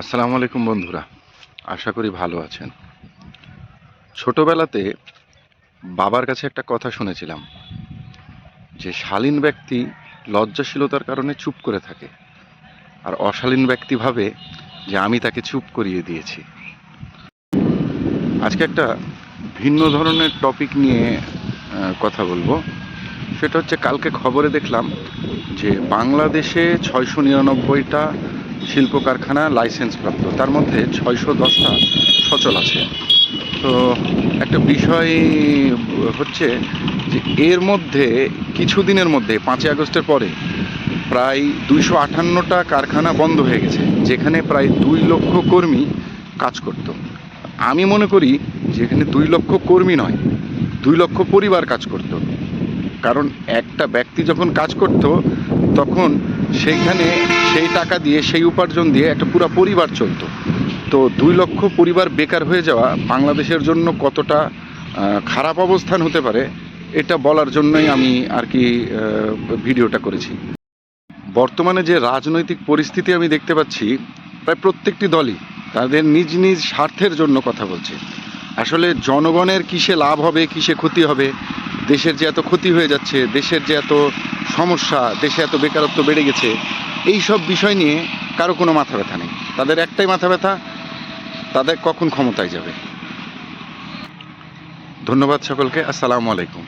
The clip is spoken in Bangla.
আসসালামু আলাইকুম বন্ধুরা, আশা করি ভালো আছেন। ছোটবেলাতে বাবার কাছে একটা কথা শুনেছিলাম, যে শালীন ব্যক্তি লজ্জাশীলতার কারণে চুপ করে থাকে, আর অশালীন ব্যক্তি ভাবে যে আমি তাকে চুপ করিয়ে দিয়েছি। আজকে একটা ভিন্ন ধরনের টপিক নিয়ে কথা বলব। সেটা হচ্ছে কালকে খবরে দেখলাম যে বাংলাদেশে ছয়শো নিরানব্বইটা শিল্প কারখানা লাইসেন্স প্রাপ্ত তার মধ্যে ছয়শো দশটা সচল আছে। তো একটা বিষয় হচ্ছে যে এর মধ্যে কিছুদিনের মধ্যে, পাঁচই আগস্টের পরে, প্রায় দুইশো আটান্নটা কারখানা বন্ধ হয়ে গেছে, যেখানে প্রায় দুই লক্ষ কর্মী কাজ করত। আমি মনে করি যে এখানে দুই লক্ষ কর্মী নয়, দুই লক্ষ পরিবার কাজ করত। কারণ একটা ব্যক্তি যখন কাজ করত, তখন সেইখানে সেই টাকা দিয়ে, সেই উপার্জন দিয়ে একটা পুরো পরিবার চলতো। তো দুই লক্ষ পরিবার বেকার হয়ে যাওয়া বাংলাদেশের জন্য কতটা খারাপ অবস্থান হতে পারে, এটা বলার জন্যই আমি আর কি ভিডিওটা করেছি। বর্তমানে যে রাজনৈতিক পরিস্থিতি আমি দেখতে পাচ্ছি, প্রায় প্রত্যেকটি দলই তাদের নিজ নিজ স্বার্থের জন্য কথা বলছে। আসলে জনগণের কিসে লাভ হবে, কিসে ক্ষতি হবে দেশের যে এত ক্ষতি হয়ে যাচ্ছে, দেশের যে এত সমস্যা, দেশে এত বেকারত্ব বেড়ে গেছে, এই সব বিষয় নিয়ে কারও কোনো মাথা ব্যথা নেই। তাদের একটাই মাথা ব্যথা, তাদের কখন ক্ষমতায় যাবে। ধন্যবাদ সকলকে, আসসালামু আলাইকুম।